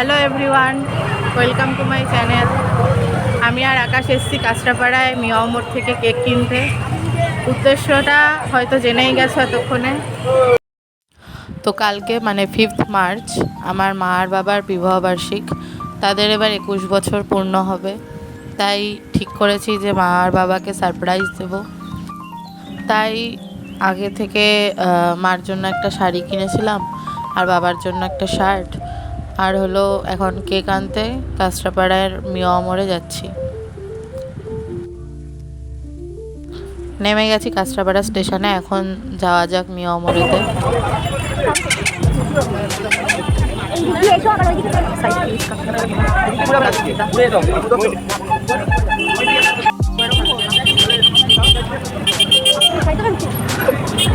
Hello everyone, welcome to my channel. আমি আর আকাশ এসছি কাঁচরাপাড়ায় মিয়ামোড় থেকে কেক কিনতে। উদ্দেশ্যটা হয়তো জেনেই গেছে এতক্ষণে। তো কালকে মানে ফিফথ মার্চ আমার মা আর বাবার বিবাহবার্ষিক তাদের এবার একুশ বছর পূর্ণ হবে। তাই ঠিক করেছি যে মা আর বাবাকে সারপ্রাইজ দেব। তাই আগে থেকে মার জন্য একটা শাড়ি কিনেছিলাম, আর বাবার জন্য একটা শার্ট আর হলো এখন কেক আনতে কাঁচরাপাড়ার মিয়ামরে যাচ্ছি। নেমে গেছি কাঁচরাপাড়া স্টেশনে, এখন যাওয়া যাক মিয়ামরেতে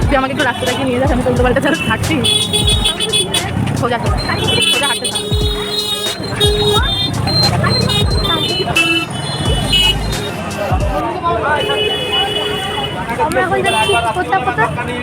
তুই আমাকে একটু রাস্তাটা কি নিয়ে যাস, আমি তো সোজা সোজা সোজা হাঁটতে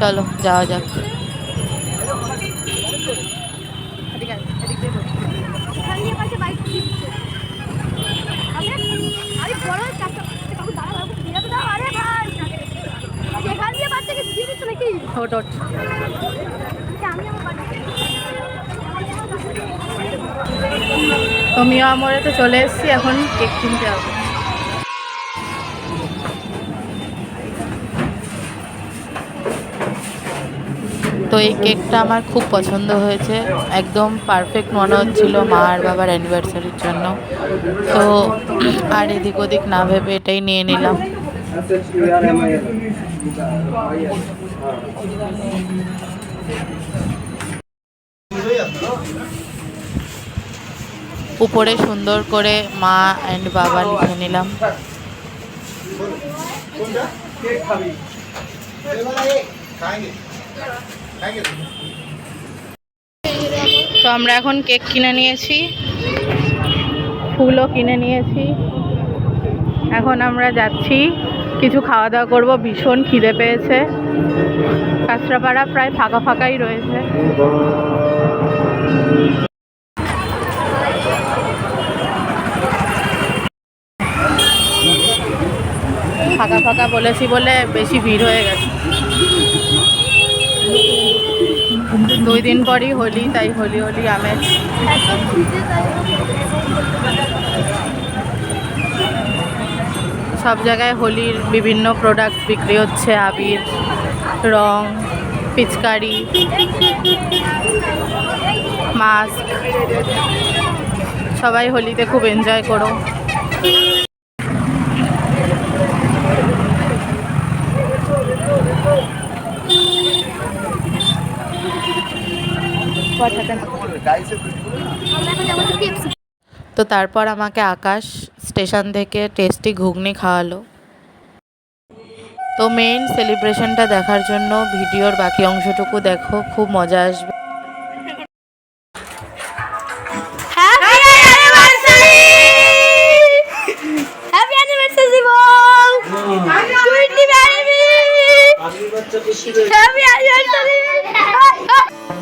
চলো যাওয়া যাক। ওট ওট তো তো চলে এসেছি এখন কেক কিনতে হবে। তো এই কেকটা আমার খুব পছন্দ হয়েছে। একদম পারফেক্ট মনে হচ্ছিল মা আর বাবার অ্যানিভার্সারির জন্য। তো আর এদিক ওদিক না ভেবে এটাই নিয়ে নিলাম। উপরে সুন্দর করে মা অ্যান্ড বাবা লিখে নিলাম। তো আমরা এখন কেক কিনে নিয়েছি, ফুলও কিনে নিয়েছি। এখন আমরা যাচ্ছি, কিছু খাওয়া দাওয়া করব, ভীষণ খিদে পেয়েছে। কাঁচরাপাড়া প্রায় ফাঁকা ফাঁকাই রয়েছে। ফাঁকা ফাঁকা বলেছি বলে বেশি ভিড় হয়ে গেছে। দুই দিন পরই হোলি, তাই হোলি হোলি তাই সব জায়গায় হোলির বিভিন্ন প্রোডাক্ট বিক্রি হচ্ছে, আবির, রং, পিচকারি, মাস্ক। সবাই হোলিতে খুব এনজয় করো। তো তারপর আমাকে আকাশ স্টেশন থেকে টেস্টি ঘুগনি খাওয়ালো। তো মেইন সেলিব্রেশনটা দেখার জন্য ভিডিওর বাকি অংশটুকু দেখো খুব মজা আসবে। হ্যাপি অ্যানিভার্সারি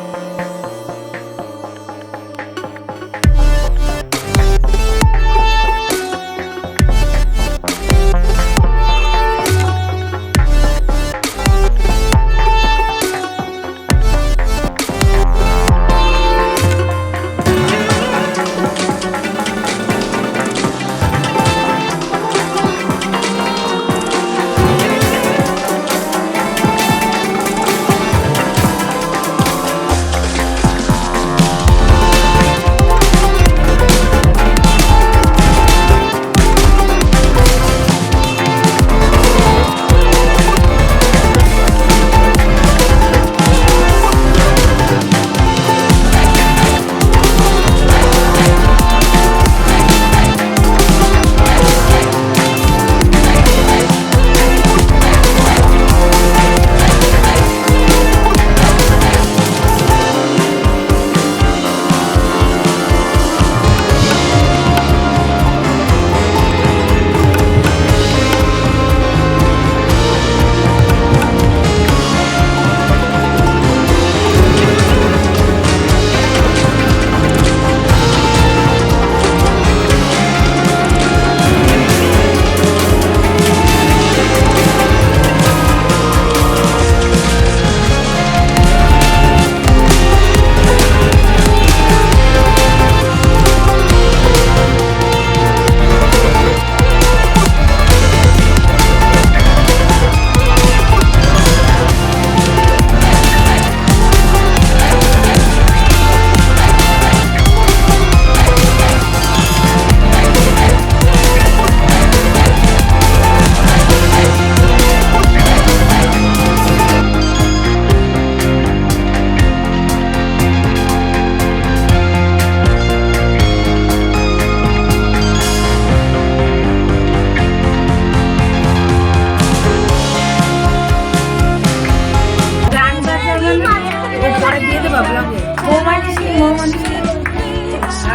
ব্লগে মৌমাছি মৌমাছি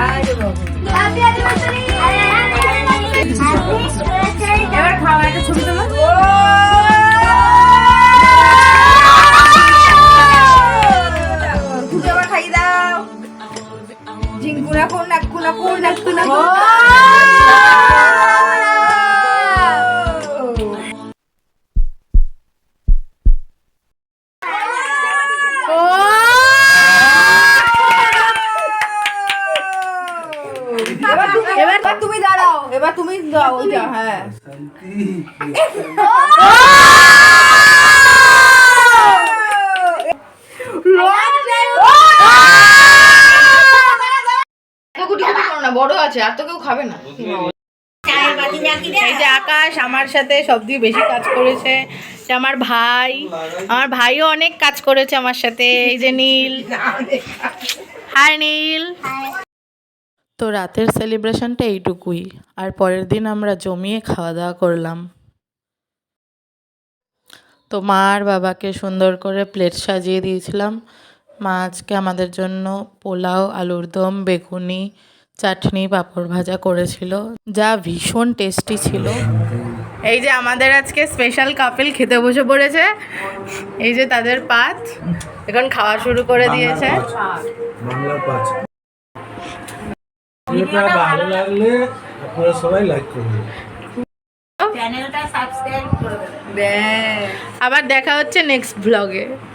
আরে বাবা। বড় আছে আর তো কেউ খাবে না এই যে আকাশ আমার সাথে সব দিয়ে বেশি কাজ করেছে। আমার ভাই আমার ভাইও অনেক কাজ করেছে আমার সাথে। এই যে নীল। হাই নীল। তো রাতের সেলিব্রেশনটা এইটুকুই। আর পরের দিন আমরা জমিয়ে খাওয়া দাওয়া করলাম। তো মা আর বাবাকে সুন্দর করে প্লেট সাজিয়ে দিয়েছিলাম। মা আজকে আমাদের জন্য পোলাও, আলুর দম, বেগুনি, চাটনি, পাঁপড় ভাজা করেছিল। যা ভীষণ টেস্টি ছিল। এই যে আমাদের আজকে স্পেশাল কাপেল খেতে বসে পড়েছে। এই যে তাদের পাত এখন খাওয়া শুরু করে দিয়েছে। ভিডিওটা ভালো লাগলে আপনারা সবাই লাইক করবেন। আবার দেখা হচ্ছে নেক্সট ব্লগে